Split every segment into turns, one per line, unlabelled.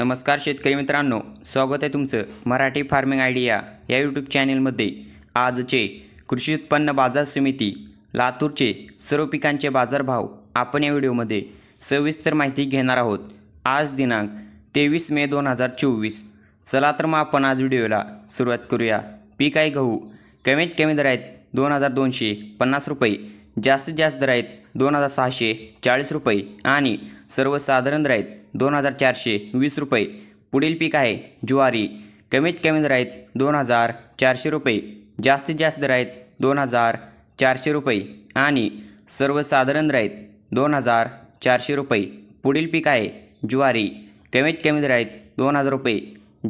नमस्कार शेतकरी मित्रांनो स्वागत आहे तुमचं मराठी फार्मिंग आयडिया या यूट्यूब चॅनेलमध्ये. आजचे कृषी उत्पन्न बाजार समिती लातूरचे सर्व पिकांचे बाजारभाव आपण या व्हिडिओमध्ये सविस्तर माहिती घेणार आहोत. आज दिनांक तेवीस मे दोन हजार चोवीस. चला तर मग आपण आज व्हिडिओला सुरुवात करूया. पीक आहे गहू कमीत कमी दर आहेत दोन हजार दोनशे पन्नास रुपये जास्तीत जास्त दर आहेत दोन हजार सहाशे चाळीस रुपये आणि सर्वसाधारण दर आहेत दोन हजार चारशे वीस रुपये. पुढील पीक आहे ज्वारी. कमीत कमी दर आहेत दोन हजार चारशे रुपये. जास्तीत जास्त दर आहेत दोन हजार चारशे रुपये. आणि सर्वसाधारण दर आहेत दोन हजार चारशे रुपये. पुढील पीक आहे ज्वारी. कमीत कमी दर आहेत दोन हजार रुपये.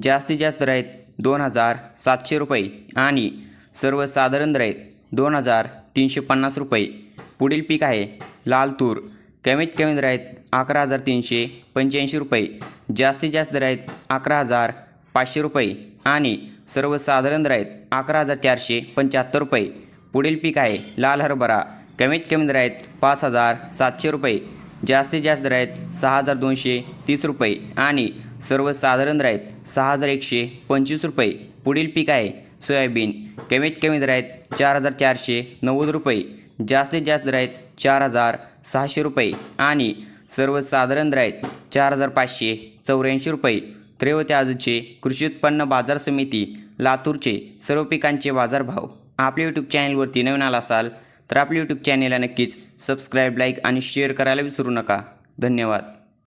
जास्तीत जास्त दर आहेत दोन हजार सातशे रुपये. आणि सर्वसाधारण दर आहेत दोन हजार तीनशे पन्नास रुपये. पुढील पीक आहे लाल तूर. कमीत कमी दर आहेत अकरा हजार तीनशे पंच्याऐंशी रुपये. जास्तीत जास्त दर आहेत अकरा हजार पाचशे रुपये आणि सर्वसाधारण दर आहेत अकरा हजार चारशे पंच्याहत्तर रुपये. पुढील पीक आहे लाल हरभरा. कमीत कमी दर आहेत पाच हजार सातशे रुपये. जास्तीत जास्त दर आहेत सहा हजार दोनशे तीस रुपये आणि सर्वसाधारण दर आहेत सहा हजार एकशे पंचवीस रुपये. पुढील पीक आहे सोयाबीन. कमीत कमी दर आहेत चार हजार चारशे नव्वद रुपये. जास्तीत जास्त दर आहेत चार हजार सहाशे रुपये आणि सर्वसाधारण दर चार हजार पाचशे चौऱ्याऐंशी रुपये. त्रेवते आजचे कृषी उत्पन्न बाजार समिती लातूरचे सर्व पिकांचे बाजारभाव. आपल्या यूट्यूब चॅनलवरती नवीन आला असाल तर आपल्या यूट्यूब चॅनेलला नक्कीच सबस्क्राईब लाईक आणि शेअर करायला विसरू नका. धन्यवाद.